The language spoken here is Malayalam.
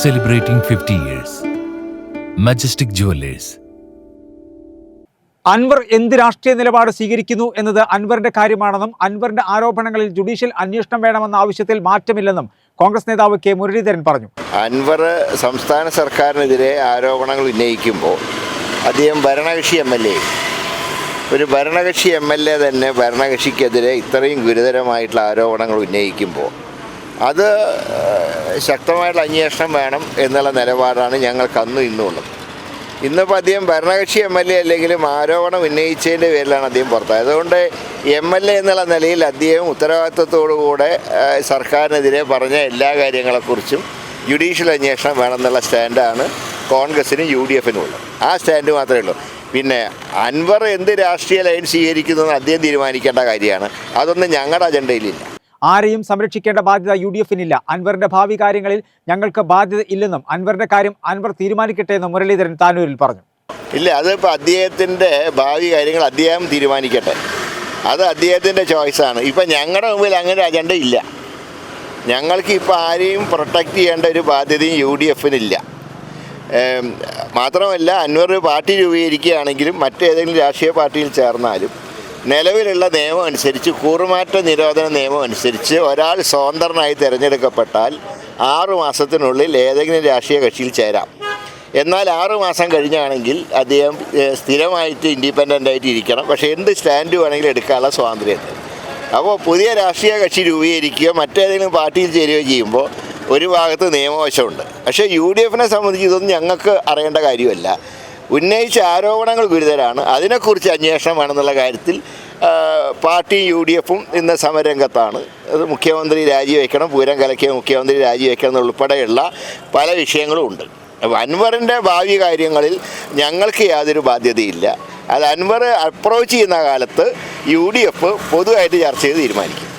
celebrating 50 years. Majestic Jewelers. Anwar എന്ത് രാഷ്ട്രീയ നിലപാട് സ്വീകരിക്കുന്നു എന്നത് അൻവറിന്റെ കാര്യമാണെന്നും അൻവറിന്റെ ആരോപണങ്ങളിൽ ജുഡീഷ്യൽ അന്വേഷണം വേണമെന്ന ആവശ്യത്തിൽ മാറ്റമില്ലെന്നും കോൺഗ്രസ് നേതാവ് കെ മുരളീധരൻ പറഞ്ഞു അൻവർ സംസ്ഥാന സർക്കാരിനെതിരെ ആരോപണങ്ങൾ ഉന്നയിക്കുമ്പോൾ അദ്ദേഹം ഭരണകക്ഷി എം എൽ എ ഒരു ഭരണകക്ഷി എം എൽ എ തന്നെ ഭരണകക്ഷിക്കെതിരെ ഇത്രയും ഗുരുതരമായിട്ടുള്ള ആരോപണങ്ങൾ ഉന്നയിക്കുമ്പോൾ അത് ശക്തമായിട്ടുള്ള അന്വേഷണം വേണം എന്നുള്ള നിലപാടാണ് ഞങ്ങൾക്ക് അന്നും ഇന്നും ഉള്ളത്. ഇന്നിപ്പോൾ അദ്ദേഹം ഭരണകക്ഷി എം എൽ എ അല്ലെങ്കിലും ആരോപണം ഉന്നയിച്ചതിന്റെ പേരിലാണ് അദ്ദേഹം പുറത്തായത്. അതുകൊണ്ട് എം എൽ എ എന്നുള്ള നിലയിൽ അദ്ദേഹം ഉത്തരവാദിത്വത്തോടുകൂടെ സർക്കാരിനെതിരെ പറഞ്ഞ എല്ലാ കാര്യങ്ങളെക്കുറിച്ചും ജുഡീഷ്യൽ അന്വേഷണം വേണമെന്നുള്ള സ്റ്റാൻഡാണ് കോൺഗ്രസിനും യു ഡി എഫിനും ഉള്ളത്. ആ സ്റ്റാൻഡ് മാത്രമേ ഉള്ളൂ. പിന്നെ അൻവർ എന്ത് രാഷ്ട്രീയ ലൈൻ സ്വീകരിക്കുന്നതെന്ന് അദ്ദേഹം തീരുമാനിക്കേണ്ട കാര്യമാണ്. അതൊന്നും ഞങ്ങളുടെ അജണ്ടയിലില്ല. ആരെയും സംരക്ഷിക്കേണ്ട ബാധ്യത യു ഡി എഫിനില്ല അൻവറിന്റെ ഭാവി കാര്യങ്ങളിൽ ഞങ്ങൾക്ക് ബാധ്യത ഇല്ലെന്നും അൻവറിന്റെ കാര്യം അൻവർ തീരുമാനിക്കട്ടെ എന്നും മുരളീധരൻ താനൂരിൽ പറഞ്ഞു. ഇല്ല അതിപ്പോൾ അദ്ദേഹത്തിന്റെ ഭാവി കാര്യങ്ങൾ അദ്ദേഹം തീരുമാനിക്കട്ടെ. അത് അദ്ദേഹത്തിന്റെ ചോയ്സാണ് ഇപ്പം ഞങ്ങളുടെ മുമ്പിൽ അങ്ങനെ അജണ്ട ഇല്ല. ഞങ്ങൾക്ക് ഇപ്പോൾ ആരെയും പ്രൊട്ടക്റ്റ് ചെയ്യേണ്ട ഒരു ബാധ്യതയും യു ഡി എഫിനില്ല മാത്രമല്ല അൻവർ പാർട്ടി രൂപീകരിക്കുകയാണെങ്കിലും മറ്റേതെങ്കിലും രാഷ്ട്രീയ പാർട്ടിയിൽ ചേർന്നാലും നിലവിലുള്ള നിയമം അനുസരിച്ച് കൂറുമാറ്റ നിരോധന നിയമം അനുസരിച്ച് ഒരാൾ സ്വതന്ത്രനായി തിരഞ്ഞെടുക്കപ്പെട്ടാൽ ആറു മാസത്തിനുള്ളിൽ ഏതെങ്കിലും രാഷ്ട്രീയ കക്ഷിയിൽ ചേരാം. എന്നാൽ ആറു മാസം കഴിഞ്ഞാണെങ്കിൽ അദ്ദേഹം സ്ഥിരമായിട്ട് ഇൻഡിപെൻഡന്റ് ആയിട്ട് ഇരിക്കണം. പക്ഷേ എന്ത് സ്റ്റാൻഡ് വേണമെങ്കിലും എടുക്കാനുള്ള സ്വാതന്ത്ര്യമുണ്ട് അപ്പോൾ പുതിയ രാഷ്ട്രീയ കക്ഷി രൂപീകരിക്കുകയോ മറ്റേതെങ്കിലും പാർട്ടിയിൽ ചേരുകയോ ചെയ്യുമ്പോൾ ഒരു ഭാഗത്ത് നിയമവശമുണ്ട്. പക്ഷേ യു ഡി എഫിനെ സംബന്ധിച്ച് ഇതൊന്നും ഞങ്ങൾക്ക് അറിയേണ്ട കാര്യമല്ല. ഉന്നയിച്ച ആരോപണങ്ങൾ ഗുരുതരാണ്. അതിനെക്കുറിച്ച് അന്വേഷണം വേണമെന്നുള്ള കാര്യത്തിൽ പാർട്ടിയും യു ഡി എഫും ഇന്ന് സമരംഗത്താണ് അത് മുഖ്യമന്ത്രി രാജിവെക്കണം പൂരം കലക്കിയ മുഖ്യമന്ത്രി രാജിവെക്കണം എന്നുൾപ്പെടെയുള്ള പല വിഷയങ്ങളും ഉണ്ട്. അൻവറിന്റെ ഭാവി കാര്യങ്ങളിൽ ഞങ്ങൾക്ക് യാതൊരു ബാധ്യതയില്ല. അത് അൻവർ അപ്രോച്ച് ചെയ്യുന്ന കാലത്ത് യു ഡി എഫ് പൊതുവായിട്ട് ചർച്ച ചെയ്ത് തീരുമാനിക്കും.